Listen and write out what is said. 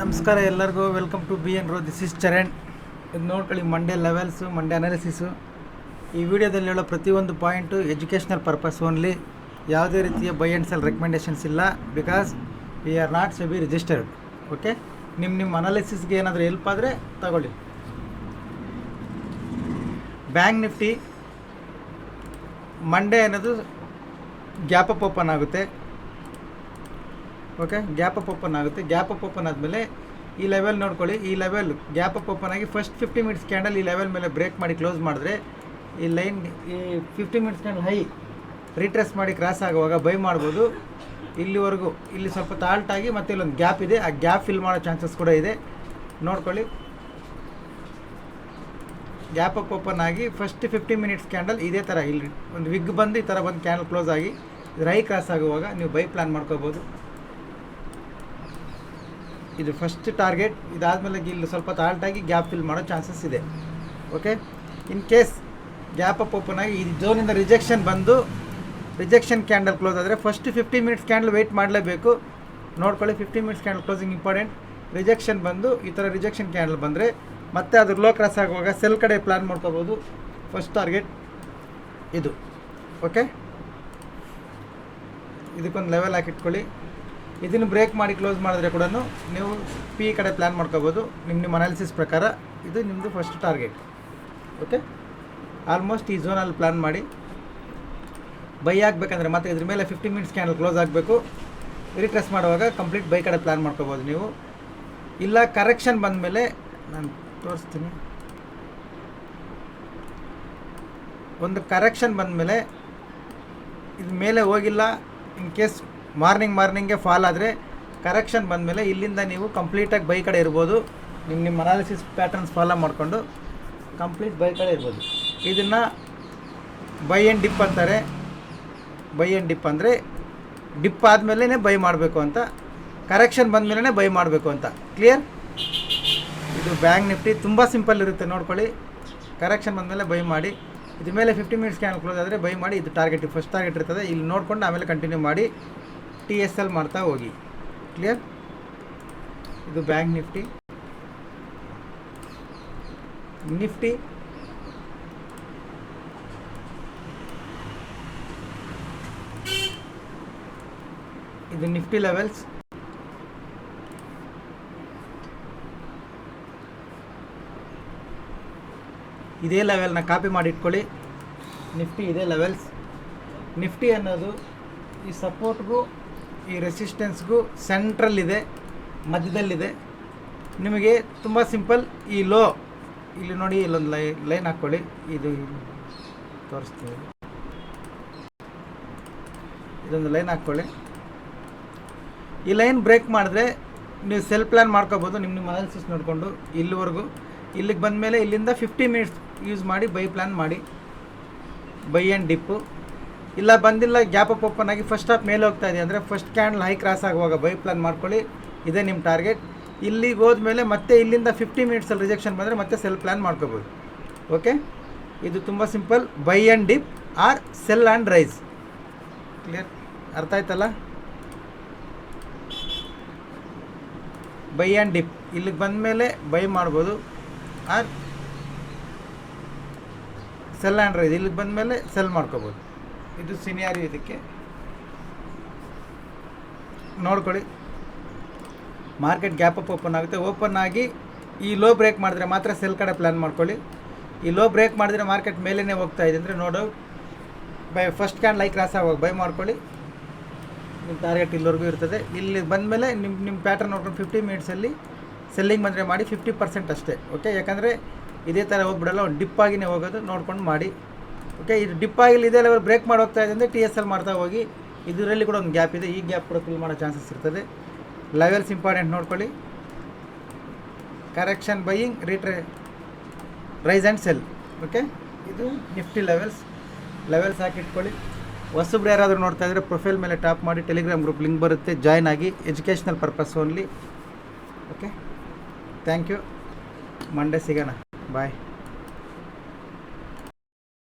ನಮಸ್ಕಾರ ಎಲ್ಲರಿಗೂ. Welcome to B N row this is Charan ಇದು ನೋಡ್ಕೊಳ್ಳಿ ಮಂಡೇ ಲೆವೆಲ್ಸು ಮಂಡೇ ಅನಾಲಿಸಿಸು ಈ ವಿಡಿಯೋದಲ್ಲಿ ಹೇಳೋ ಪ್ರತಿಯೊಂದು ಪಾಯಿಂಟು ಎಜುಕೇಷನಲ್ ಪರ್ಪಸ್ ಓನ್ಲಿ ಯಾವುದೇ ರೀತಿಯ ಬೈ ಆ್ಯಂಡ್ ಸೆಲ್ ರೆಕಮೆಂಡೇಷನ್ಸ್ ಇಲ್ಲ. Because we are not SEBI registered okay ನಿಮ್ಮ ನಿಮ್ಮ ಅನಾಲಿಸಿಸ್ಗೆ ಏನಾದರೂ ಹೆಲ್ಪ್ ಆದರೆ ತಗೊಳ್ಳಿ. ಬ್ಯಾಂಕ್ ನಿಫ್ಟಿ ಮಂಡೇ ಅನ್ನೋದು ಗ್ಯಾಪ್ ಅಪ್ ಓಪನ್ ಆಗುತ್ತೆ. ಓಕೆ ಗ್ಯಾಪ್ ಅಪ್ ಓಪನ್ ಆಗುತ್ತೆ. ಗ್ಯಾಪ್ ಅಪ್ ಓಪನ್ ಆದಮೇಲೆ ಈ ಲೆವೆಲ್ ನೋಡ್ಕೊಳ್ಳಿ. ಈ ಲೆವೆಲ್ ಗ್ಯಾಪ್ ಅಪ್ ಓಪನ್ ಆಗಿ ಫಸ್ಟ್ ಫಿಫ್ಟಿ ಮಿನಿಟ್ಸ್ ಕ್ಯಾಂಡಲ್ ಈ ಲೆವೆಲ್ ಮೇಲೆ ಬ್ರೇಕ್ ಮಾಡಿ ಕ್ಲೋಸ್ ಮಾಡಿದ್ರೆ ಈ ಲೈನ್ ಈ fifty minutes candle high retrace ಮಾಡಿ ಕ್ರಾಸ್ ಆಗುವಾಗ ಬೈ ಮಾಡ್ಬೋದು. ಇಲ್ಲಿವರೆಗೂ ಇಲ್ಲಿ ಸ್ವಲ್ಪ ತಾಲ್ಟಾಗಿ ಮತ್ತೆ ಇಲ್ಲೊಂದು ಗ್ಯಾಪ್ ಇದೆ. ಆ ಗ್ಯಾಪ್ ಫಿಲ್ ಮಾಡೋ ಚಾನ್ಸಸ್ ಕೂಡ ಇದೆ. ನೋಡ್ಕೊಳ್ಳಿ. ಗ್ಯಾಪ್ ಅಪ್ ಓಪನ್ ಆಗಿ ಫಸ್ಟ್ ಫಿಫ್ಟಿ ಮಿನಿಟ್ಸ್ ಕ್ಯಾಂಡಲ್ ಇದೇ ಥರ ಇಲ್ಲಿ ಒಂದು ವಿಗ್ ಬಂದು ಈ ಥರ ಬಂದು ಕ್ಯಾಂಡಲ್ ಕ್ಲೋಸ್ ಆಗಿ ರೈ ಕ್ರಾಸ್ ಆಗುವಾಗ ನೀವು ಬೈ ಪ್ಲ್ಯಾನ್ ಮಾಡ್ಕೋಬೋದು. ಇದು ಫಸ್ಟ್ ಟಾರ್ಗೆಟ್ ಇದಾದಮೇಲೆ ಇಲ್ಲಿ ಸ್ವಲ್ಪ ತಾಲ್ಟಾಗಿ ಗ್ಯಾಪ್ ಫಿಲ್ ಮಾಡೋ ಚಾನ್ಸಸ್ ಇದೆ. Okay in case gap up open ಆಗಿ ಈ ಝೋನಿಂದ ರಿಜೆಕ್ಷನ್ ಬಂದು ರಿಜೆಕ್ಷನ್ ಕ್ಯಾಂಡಲ್ ಕ್ಲೋಸ್ ಆದರೆ first fifty minutes candle wait ಮಾಡಲೇಬೇಕು. ನೋಡ್ಕೊಳ್ಳಿ fifty minutes candle closing important rejection ಬಂದು ಈ ಥರ ರಿಜೆಕ್ಷನ್ ಕ್ಯಾಂಡಲ್ ಬಂದರೆ ಮತ್ತೆ ಅದು ಲೋ ಕ್ರಾಸ್ ಆಗುವಾಗ ಸೆಲ್ ಕಡೆ ಪ್ಲ್ಯಾನ್ ಮಾಡ್ಕೋಬೋದು. ಫಸ್ಟ್ ಟಾರ್ಗೆಟ್ ಇದು. ಓಕೆ ಇದಕ್ಕೊಂದು ಲೆವೆಲ್ ಹಾಕಿಟ್ಕೊಳ್ಳಿ. ಇದನ್ನು ಬ್ರೇಕ್ ಮಾಡಿ ಕ್ಲೋಸ್ ಮಾಡಿದ್ರೆ ಕೂಡ ನೀವು ಪಿ ಕಡೆ ಪ್ಲ್ಯಾನ್ ಮಾಡ್ಕೋಬೋದು. ನಿಮ್ಮ ನಿಮ್ಮ ಅನಾಲಿಸಿಸ್ ಪ್ರಕಾರ ಇದು ನಿಮ್ಮದು ಫಸ್ಟ್ ಟಾರ್ಗೆಟ್ ಓಕೆ ಆಲ್ಮೋಸ್ಟ್ ಈ ಝೋನಲ್ಲಿ ಪ್ಲ್ಯಾನ್ ಮಾಡಿ. ಬೈ ಆಗಬೇಕಂದ್ರೆ ಮತ್ತೆ ಇದ್ರ ಮೇಲೆ ಫಿಫ್ಟಿ ಮಿನಿಟ್ಸ್ ಕ್ಯಾನಲ್ ಕ್ಲೋಸ್ ಆಗಬೇಕು. ರಿಟ್ರೆಸ್ ಮಾಡುವಾಗ ಕಂಪ್ಲೀಟ್ ಬೈ ಕಡೆ ಪ್ಲ್ಯಾನ್ ಮಾಡ್ಕೋಬೋದು ನೀವು. ಇಲ್ಲ ಕರೆಕ್ಷನ್ ಬಂದ ಮೇಲೆ ನಾನು ತೋರಿಸ್ತೀನಿ. ಒಂದು ಕರೆಕ್ಷನ್ ಬಂದಮೇಲೆ ಇದು ಮೇಲೆ ಹೋಗಿಲ್ಲ. ಇನ್ ಕೇಸ್ ಮಾರ್ನಿಂಗ್ ಮಾರ್ನಿಂಗೆ ಫಾಲ್ ಆದರೆ ಕರೆಕ್ಷನ್ ಬಂದಮೇಲೆ ಇಲ್ಲಿಂದ ನೀವು ಕಂಪ್ಲೀಟಾಗಿ ಬೈ ಕಡೆ ಇರ್ಬೋದು. ನಿಮ್ಮ ನಿಮ್ಮ ಅನಾಲಿಸಿಸ್ ಪ್ಯಾಟರ್ನ್ಸ್ ಫಾಲೋ ಮಾಡಿಕೊಂಡು ಕಂಪ್ಲೀಟ್ ಬೈ ಕಡೆ ಇರ್ಬೋದು. ಇದನ್ನು ಬೈ ಆ್ಯಂಡ್ ಡಿಪ್ ಅಂತಾರೆ. ಬೈ ಆ್ಯಂಡ್ ಡಿಪ್ ಅಂದರೆ ಡಿಪ್ ಆದಮೇಲೆ ಬೈ ಮಾಡಬೇಕು ಅಂತ, ಕರೆಕ್ಷನ್ ಬಂದಮೇಲೆ ಬೈ ಮಾಡಬೇಕು ಅಂತ. ಕ್ಲಿಯರ್? ಇದು ಬ್ಯಾಂಕ್ ನಿಫ್ಟಿ ತುಂಬ ಸಿಂಪಲ್ ಇರುತ್ತೆ, ನೋಡ್ಕೊಳ್ಳಿ. ಕರೆಕ್ಷನ್ ಬಂದಮೇಲೆ ಬೈ ಮಾಡಿ, ಇದ್ರ ಮೇಲೆ ಫಿಫ್ಟಿ ಮಿನಿಟ್ಸ್ ಕ್ಯಾನ್ ಕ್ಲೋಸ್ ಆದರೆ ಬೈ ಮಾಡಿ, ಇದು ಟಾರ್ಗೆಟ್ ಫಸ್ಟ್ ಟಾರ್ಗೆಟ್ ಇರ್ತದೆ. ಇಲ್ಲಿ ನೋಡ್ಕೊಂಡು ಆಮೇಲೆ ಕಂಟಿನ್ಯೂ ಮಾಡಿ. ಟಿ ಎಸ್ ಎಲ್ ಮಾಡ್ತಾ ಹೋಗಿ. ಕ್ಲಿಯರ್ ಇದು ಬ್ಯಾಂಕ್ ನಿಫ್ಟಿ. ನಿಫ್ಟಿ. ಇದು ನಿಫ್ಟಿ ಲೆವೆಲ್ಸ್ ಇದೇ ಲೆವೆಲ್ನ ಕಾಪಿ ಮಾಡಿ ಇಟ್ಕೊಳ್ಳಿ. ನಿಫ್ಟಿ ಇದೇ ಲೆವೆಲ್ಸ್ ನಿಫ್ಟಿ ಅನ್ನೋದು ಈ ಸಪೋರ್ಟ್ಗೂ ಈ ರೆಸಿಸ್ಟೆನ್ಸ್ಗೂ ಸೆಂಟ್ರಲ್ಲಿದೆ ಮಧ್ಯದಲ್ಲಿದೆ. ನಿಮಗೆ ತುಂಬ ಸಿಂಪಲ್ ಈ ಲೋ ಇಲ್ಲಿ ನೋಡಿ ಇಲ್ಲೊಂದು ಲೈ ಲೈನ್ ಹಾಕ್ಕೊಳ್ಳಿ. ಇದು ತೋರಿಸ್ತೀವಿ ಇದೊಂದು ಲೈನ್ ಹಾಕ್ಕೊಳ್ಳಿ. ಈ ಲೈನ್ ಬ್ರೇಕ್ ಮಾಡಿದ್ರೆ ನೀವು ಸೆಲ್ ಪ್ಲ್ಯಾನ್ ಮಾಡ್ಕೋಬೋದು ನಿಮ್ಮ ನಿಮ್ಮ ಅನಾಲಿಸಿಸ್ ನೋಡಿಕೊಂಡು ಇಲ್ಲಿವರೆಗೂ. ಇಲ್ಲಿಗೆ ಬಂದಮೇಲೆ ಇಲ್ಲಿಂದ ಫಿಫ್ಟಿ ಮಿನಿಟ್ಸ್ ಯೂಸ್ ಮಾಡಿ ಬೈ ಪ್ಲ್ಯಾನ್ ಮಾಡಿ. ಬೈ ಆ್ಯಂಡ್ ಡಿಪ್ಪು ಇಲ್ಲ, ಬಂದಿಲ್ಲ, ಗ್ಯಾಪ್ ಅಪ್ ಓಪನ್ ಆಗಿ ಫಸ್ಟ್ ಹಾಫ್ ಮೇಲೆ ಹೋಗ್ತಾ ಇದೆ ಅಂದರೆ ಫಸ್ಟ್ ಕ್ಯಾಂಡಲ್ ಹೈ ಕ್ರಾಸ್ ಆಗುವಾಗ ಬೈ ಪ್ಲಾನ್ ಮಾಡ್ಕೊಳ್ಳಿ. ಇದೇ ನಿಮ್ಮ ಟಾರ್ಗೆಟ್ ಇಲ್ಲಿಗೆ ಹೋದ್ಮೇಲೆ ಮತ್ತೆ ಇಲ್ಲಿಂದ ಫಿಫ್ಟಿ ಮಿನಿಟ್ಸಲ್ಲಿ ರಿಜೆಕ್ಷನ್ ಬಂದರೆ ಮತ್ತೆ ಸೆಲ್ ಪ್ಲ್ಯಾನ್ ಮಾಡ್ಕೋಬೋದು. ಓಕೆ ಇದು ತುಂಬ simple buy and dip or sell and rise clear ಅರ್ಥ ಆಯ್ತಲ್ಲ? ಬೈ ಆ್ಯಂಡ್ ಡಿಪ್ ಇಲ್ಲಿಗೆ ಬಂದಮೇಲೆ ಬೈ ಮಾಡ್ಬೋದು. ಆರ್ ಸೆಲ್ ಆ್ಯಂಡ್ ರೈಸ್ ಇಲ್ಲಿಗೆ ಬಂದಮೇಲೆ ಸೆಲ್ ಮಾಡ್ಕೋಬೋದು. ಇದು ಸಿನಿಯಾರಿ ಇದಕ್ಕೆ. ನೋಡ್ಕೊಳ್ಳಿ. ಮಾರ್ಕೆಟ್ ಗ್ಯಾಪ್ ಅಪ್ ಓಪನ್ ಆಗುತ್ತೆ. ಓಪನ್ ಆಗಿ ಈ ಲೋ ಬ್ರೇಕ್ ಮಾಡಿದ್ರೆ ಮಾತ್ರ ಸೆಲ್ ಕಡೆ ಪ್ಲ್ಯಾನ್ ಮಾಡ್ಕೊಳ್ಳಿ. ಈ ಲೋ ಬ್ರೇಕ್ ಮಾಡಿದ್ರೆ ಮಾರ್ಕೆಟ್ ಮೇಲೇ ಹೋಗ್ತಾ ಇದೆ ಅಂದರೆ ನೋಡು. Buy first candle cross ಆಗುವಾಗ ಬೈ ಮಾಡ್ಕೊಳ್ಳಿ. ನಿಮ್ಮ ಟಾರ್ಗೆಟ್ ಇಲ್ಲಿವರೆಗೂ ಇರ್ತದೆ. ಇಲ್ಲಿ ಬಂದಮೇಲೆ ನಿಮ್ಮ ನಿಮ್ಮ ಪ್ಯಾಟರ್ನ್ ನೋಡ್ಕೊಂಡು ಫಿಫ್ಟಿ ಮಿನಿಟ್ಸಲ್ಲಿ ಸೆಲ್ಲಿಂಗ್ ಬಂದರೆ ಮಾಡಿ ಫಿಫ್ಟಿ ಪರ್ಸೆಂಟ್ ಅಷ್ಟೇ. ಓಕೆ ಯಾಕಂದರೆ ಇದೇ ಥರ ಹೋಗ್ಬಿಡಲ್ಲ. ಒಂದು ಡಿಪ್ ಆಗಿನೇ ಹೋಗೋದು. ನೋಡ್ಕೊಂಡು ಮಾಡಿ. ಓಕೆ ಇದು ಡಿಪ್ ಆಗಿಲ್ಲ, ಇದೇ ಲೆವೆಲ್ ಬ್ರೇಕ್ ಮಾಡಿ ಹೋಗ್ತಾ ಇದೆ ಅಂದರೆ ಟಿ ಎಸ್ ಎಲ್ ಮಾಡ್ತಾ ಹೋಗಿ, ಇದರಲ್ಲಿ ಕೂಡ ಒಂದು ಗ್ಯಾಪ್ ಇದೆ. ಈ ಗ್ಯಾಪ್ ಕೂಡ ಫಿಲ್ ಮಾಡೋ ಚಾನ್ಸಸ್ ಇರ್ತದೆ. ಲೆವೆಲ್ಸ್ ಇಂಪಾರ್ಟೆಂಟ್ ನೋಡ್ಕೊಳ್ಳಿ. Correction buying retrace and sell okay ಇದು ನಿಫ್ಟಿ ಲೆವೆಲ್ಸ್ ಲೆವೆಲ್ಸ್ ಹಾಕಿಟ್ಕೊಳ್ಳಿ. ಹೊಸಬ್ರು ಯಾರಾದರೂ ನೋಡ್ತಾ ಇದ್ದರೆ ಪ್ರೊಫೈಲ್ ಮೇಲೆ ಟಾಪ್ ಮಾಡಿ ಟೆಲಿಗ್ರಾಮ್ ಗ್ರೂಪ್ ಲಿಂಕ್ ಬರುತ್ತೆ. ಜಾಯ್ನ್ ಆಗಿ. Educational purpose only okay thank you Monday ಸಿಗೋಣ. ಬಾಯ್